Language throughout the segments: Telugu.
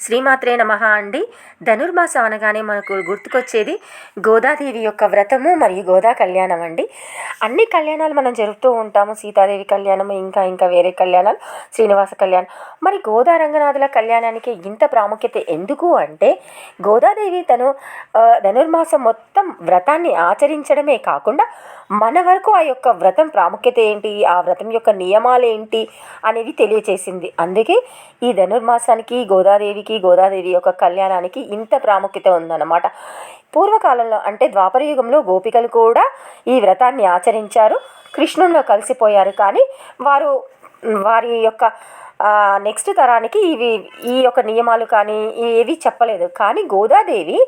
శ్రీమాత్రే నమ అండి. ధనుర్మాసం అనగానే మనకు గుర్తుకొచ్చేది గోదాదేవి యొక్క వ్రతము మరియు గోదా కళ్యాణం అండి. అన్ని కళ్యాణాలు మనం జరుపుతూ ఉంటాము. సీతాదేవి కళ్యాణం ఇంకా ఇంకా వేరే కళ్యాణాలు శ్రీనివాస కళ్యాణం. మరి గోదా రంగనాథుల కళ్యాణానికి ఇంత ప్రాముఖ్యత ఎందుకు అంటే గోదాదేవి తను ధనుర్మాసం మొత్తం వ్రతాన్ని ఆచరించడమే కాకుండా మన వరకు ఆ యొక్క వ్రతం ప్రాముఖ్యత ఏంటి? ఆ వ్రతం యొక్క నియమాలు ఏంటి? అనేవి తెలియచేసింది. అందుకే ఈ ధనుర్మాసానికి గోదాదేవికి గోదాదేవి యొక్క కళ్యాణానికి ఇంత ప్రాముఖ్యత ఉందన్నమాట. పూర్వకాలంలో అంటే ద్వాపర యుగంలో గోపికలు కూడా ఈ వ్రతాన్ని ఆచరించారు. కృష్ణుల్లో కలిసిపోయారు. కానీ వారు వారి యొక్క నెక్స్ట్ తరానికి ఇవి ఈ యొక్క నియమాలు కానీ ఏవి చెప్పలేదు. కానీ గోదాదేవి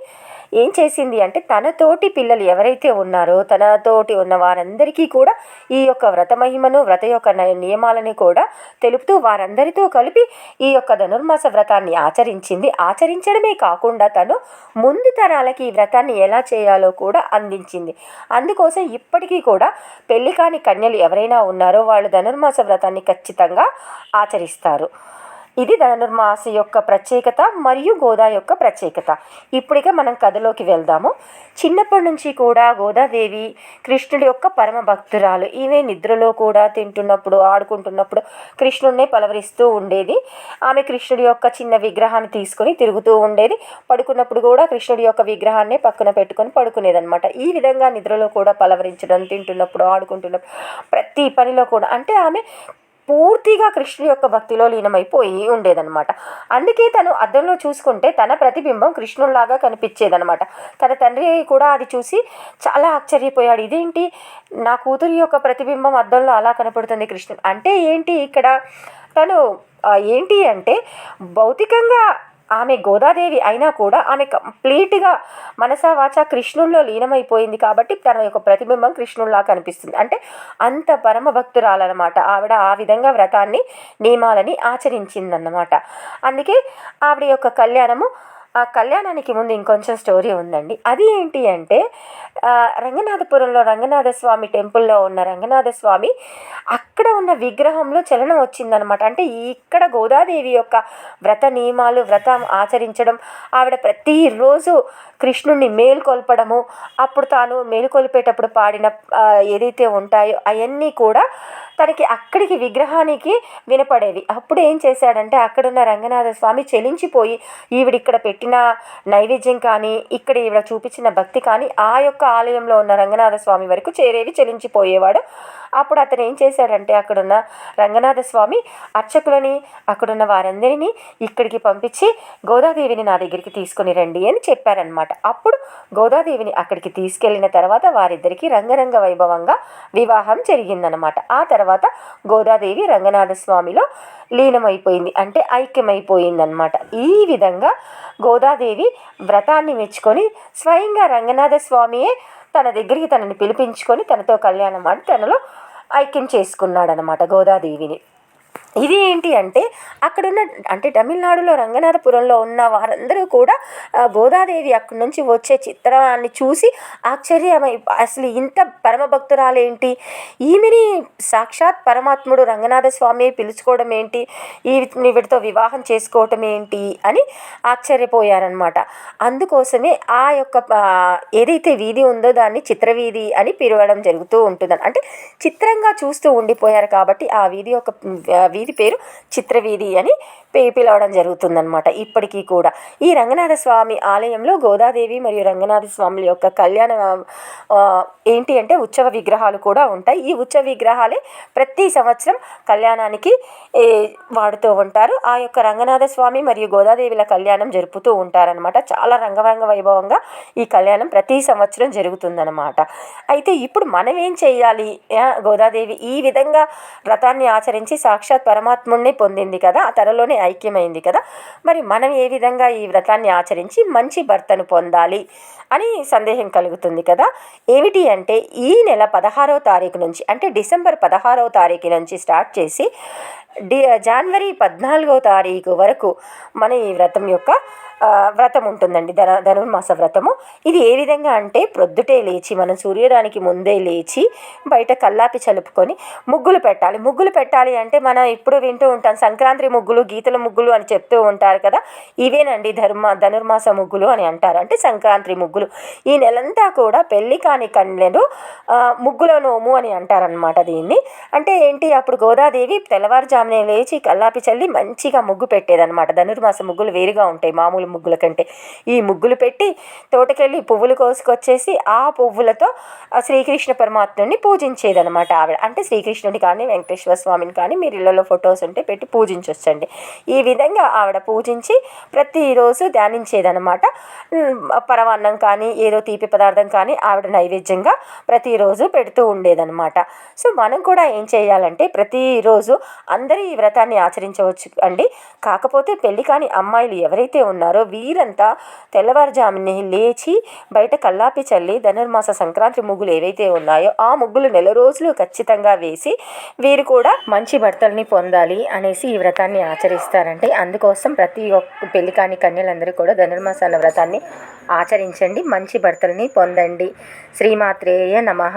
ఏం చేసింది అంటే తనతోటి పిల్లలు ఎవరైతే ఉన్నారో తనతోటి ఉన్న వారందరికీ కూడా ఈ యొక్క వ్రత మహిమను వ్రత యొక్క నియమాలను నియమాలని కూడా తెలుపుతూ వారందరితో కలిపి ఈ యొక్క ధనుర్మాస వ్రతాన్ని ఆచరించింది. ఆచరించడమే కాకుండా తను ముందు తరాలకి ఈ వ్రతాన్ని ఎలా చేయాలో కూడా అందించింది. అందుకోసం ఇప్పటికీ కూడా పెళ్ళి కాని కన్యలు ఎవరైనా ఉన్నారో వాళ్ళు ధనుర్మాస వ్రతాన్ని ఖచ్చితంగా ఆచరిస్తారు. ఇది ధనుర్మాస యొక్క ప్రత్యేకత మరియు గోదా యొక్క ప్రత్యేకత. ఇప్పుడిక మనం కథలోకి వెళ్దాము. చిన్నప్పటి నుంచి కూడా గోదాదేవి కృష్ణుడి యొక్క పరమ భక్తురాలు. ఈమె నిద్రలో కూడా తింటున్నప్పుడు ఆడుకుంటున్నప్పుడు కృష్ణుడినే పలవరిస్తూ ఉండేది. ఆమె కృష్ణుడి యొక్క చిన్న విగ్రహాన్ని తీసుకొని తిరుగుతూ ఉండేది. పడుకున్నప్పుడు కూడా కృష్ణుడి యొక్క విగ్రహాన్ని పక్కన పెట్టుకొని పడుకునేదనమాట ఈ విధంగా నిద్రలో కూడా పలవరించడం తింటున్నప్పుడు ఆడుకుంటున్నప్పుడు ప్రతి పనిలో కూడా అంటే ఆమె పూర్తిగా కృష్ణుడి యొక్క భక్తిలో లీనమైపోయి ఉండేదనమాట అందుకే తను అద్దంలో చూసుకుంటే తన ప్రతిబింబం కృష్ణుడిలాగా కనిపించేదనమాట తన తండ్రి కూడా అది చూసి చాలా ఆశ్చర్యపోయాడు. ఇదేంటి? నా కూతురి యొక్క ప్రతిబింబం అద్దంలో అలా కనపడుతుంది కృష్ణుడు. అంటే ఏంటి ఇక్కడ? తను ఏంటి అంటే భౌతికంగా ఆమె గోదాదేవి అయినా కూడా ఆమె కంప్లీట్గా మనసా వాచ కృష్ణుల్లో లీనమైపోయింది కాబట్టి తన యొక్క ప్రతిబింబం కృష్ణుల్లా కనిపిస్తుంది. అంటే అంత పరమ భక్తురాలన్నమాట. ఆవిడ ఆ విధంగా వ్రతాన్ని నియమాలని ఆచరించిందన్నమాట. అందుకే ఆవిడ యొక్క కళ్యాణము ఆ కళ్యాణానికి ముందు ఇంకొంచెం స్టోరీ ఉందండి. అది ఏంటి అంటే రంగనాథపురంలో రంగనాథ స్వామి టెంపుల్లో ఉన్న రంగనాథ స్వామి అక్కడ ఉన్న విగ్రహంలో చలనం వచ్చిందనమాట అంటే ఇక్కడ గోదాదేవి యొక్క వ్రత నియమాలు వ్రతం ఆచరించడం ఆవిడ ప్రతిరోజు కృష్ణుణ్ణి మేల్కొల్పడము అప్పుడు తాను మేలుకొల్పేటప్పుడు పాడిన ఏదైతే ఉంటాయో అవన్నీ కూడా తనకి అక్కడికి విగ్రహానికి వినపడేవి. అప్పుడు ఏం చేశాడంటే అక్కడున్న రంగనాథ స్వామి చెలించిపోయి ఈవిడ ఇక్కడ పెట్టిన నైవేద్యం కానీ ఇక్కడ ఈవిడ చూపించిన భక్తి కానీ ఆ యొక్క ఆలయంలో ఉన్న రంగనాథ స్వామి వరకు చేరేవి చెలించిపోయేవాడు. అప్పుడు అతను ఏం చేశాడంటే అక్కడున్న రంగనాథ స్వామి అర్చకులని అక్కడున్న వారందరినీ ఇక్కడికి పంపించి గోదాదేవిని నా దగ్గరికి తీసుకొని రండి అని చెప్పారనమాట అప్పుడు గోదాదేవిని అక్కడికి తీసుకెళ్ళిన తర్వాత వారిద్దరికీ రంగరంగ వైభవంగా వివాహం జరిగిందనమాట ఆ తర్వాత గోదాదేవి రంగనాథ స్వామిలో లీనమైపోయింది అంటే ఐక్యమైపోయిందనమాట ఈ విధంగా గోదాదేవి వ్రతాన్ని మెచ్చుకొని స్వయంగా రంగనాథ స్వామియే తన దగ్గరికి తనని పిలిపించుకొని తనతో కళ్యాణం ఆడి తనలో ఐక్యం చేసుకున్నాడనమాట గోదాదేవిని. ఇది ఏంటి అంటే అక్కడున్న అంటే తమిళనాడులో రంగనాథపురంలో ఉన్న వారందరూ కూడా గోదాదేవి అక్కడి నుంచి వచ్చే చిత్రాన్ని చూసి ఆశ్చర్యమై అసలు ఇంత పరమ భక్తురాలేంటి ఈమెని సాక్షాత్ పరమాత్ముడు రంగనాథ స్వామి పిలుచుకోవడం ఏంటి? ఈ వీటితో వివాహం చేసుకోవటం ఏంటి? అని ఆశ్చర్యపోయారనమాట అందుకోసమే ఆ యొక్క ఏదైతే వీధి ఉందో దాన్ని చిత్రవీధి అని పిలవడం జరుగుతూ ఉంటుందని అంటే చిత్రంగా చూస్తూ ఉండిపోయారు కాబట్టి ఆ వీధి యొక్క వీధి పేరు చిత్రవీధి అని పిలవడం జరుగుతుందన్నమాట ఇప్పటికీ కూడా. ఈ రంగనాథ స్వామి ఆలయంలో గోదాదేవి మరియు రంగనాథ స్వాముల యొక్క కళ్యాణ ఏంటి అంటే ఉత్సవ విగ్రహాలు కూడా ఉంటాయి. ఈ ఉత్సవ విగ్రహాలే ప్రతి సంవత్సరం కళ్యాణానికి వాడుతూ ఉంటారు. ఆ యొక్క రంగనాథ స్వామి మరియు గోదాదేవిల కళ్యాణం జరుపుతూ ఉంటారనమాట చాలా రంగరంగ వైభవంగా ఈ కళ్యాణం ప్రతి సంవత్సరం జరుగుతుందనమాట అయితే ఇప్పుడు మనం ఏం చేయాలి? గోదాదేవి ఈ విధంగా వ్రతాన్ని ఆచరించి సాక్షాత్ పరమాత్ముడిని పొందింది కదా. ఆ తనలోనే ఐక్యమైంది కదా. మరి మనం ఏ విధంగా ఈ వ్రతాన్ని ఆచరించి మంచి భర్తను పొందాలి అని సందేహం కలుగుతుంది కదా. ఏమిటి అంటే ఈ నెల పదహారవ తారీఖు నుంచి అంటే డిసెంబర్ పదహారవ తారీఖు నుంచి స్టార్ట్ చేసి డి జనవరి పద్నాలుగవ తారీఖు వరకు మన ఈ వ్రతం యొక్క వ్రతం ఉంటుందండి. ధన ధనుర్మాస వ్రతము. ఇది ఏ విధంగా అంటే ప్రొద్దుటే లేచి మనం సూర్యోదయానికి ముందే లేచి బయట కల్లాపి చలుపుకొని ముగ్గులు పెట్టాలి. ముగ్గులు పెట్టాలి అంటే మనం ఇప్పుడు వింటూ ఉంటాం సంక్రాంతి ముగ్గులు గీతల ముగ్గులు అని చెప్తూ ఉంటారు కదా. ఇవేనండి ధర్మ ధనుర్మాస ముగ్గులు అని అంటారు. అంటే సంక్రాంతి ముగ్గులు. ఈ నెలంతా కూడా పెళ్ళి కాని కన్యలు ముగ్గుల నోము అని అంటారనమాట దీన్ని. అంటే ఏంటి? అప్పుడు గోదాదేవి తెల్లవారుజామునే లేచి కల్లాపి చల్లి మంచిగా ముగ్గు పెట్టేదన్నమాట. ధనుర్మాస ముగ్గులు వేరుగా ఉంటాయి మామూలు ముగ్గుల కంటే ఈ ముగ్గులు పెట్టి తోటకెళ్ళి పువ్వులు కోసుకొచ్చేసి ఆ పువ్వులతో శ్రీకృష్ణ పరమాత్ముడిని పూజించేదనమాట ఆవిడ. అంటే శ్రీకృష్ణుడి కానీ వెంకటేశ్వర స్వామిని కానీ మీరు ఇళ్ళలో ఫొటోస్ ఉంటే పెట్టి పూజించొచ్చండి. ఈ విధంగా ఆవిడ పూజించి ప్రతిరోజు ధ్యానించేదనమాట పరమాన్నం కానీ ఏదో తీపి పదార్థం కానీ ఆవిడ నైవేద్యంగా ప్రతిరోజు పెడుతూ ఉండేదనమాట సో మనం కూడా ఏం చేయాలంటే ప్రతిరోజు అందరూ ఈ వ్రతాన్ని ఆచరించవచ్చు అండి. కాకపోతే పెళ్ళి కాని అమ్మాయిలు ఎవరైతే ఉన్నారో వీరంతా తెల్లవారుజామునే లేచి బయట కల్లాపి చల్లి ధనుర్మాస సంక్రాంతి ముగ్గులు ఏవైతే ఉన్నాయో ఆ ముగ్గులు నెల రోజులు ఖచ్చితంగా వేసి వీరు కూడా మంచి భర్తల్ని పొందాలి అనేసి ఈ వ్రతాన్ని ఆచరిస్తారంటే అందుకోసం ప్రతి ఒక్క పెళ్ళి కాని కన్యలందరూ కూడా ధనుర్మాస అన్న వ్రతాన్ని ఆచరించండి మంచి భర్తల్ని పొందండి. శ్రీమాత్రేయ నమః.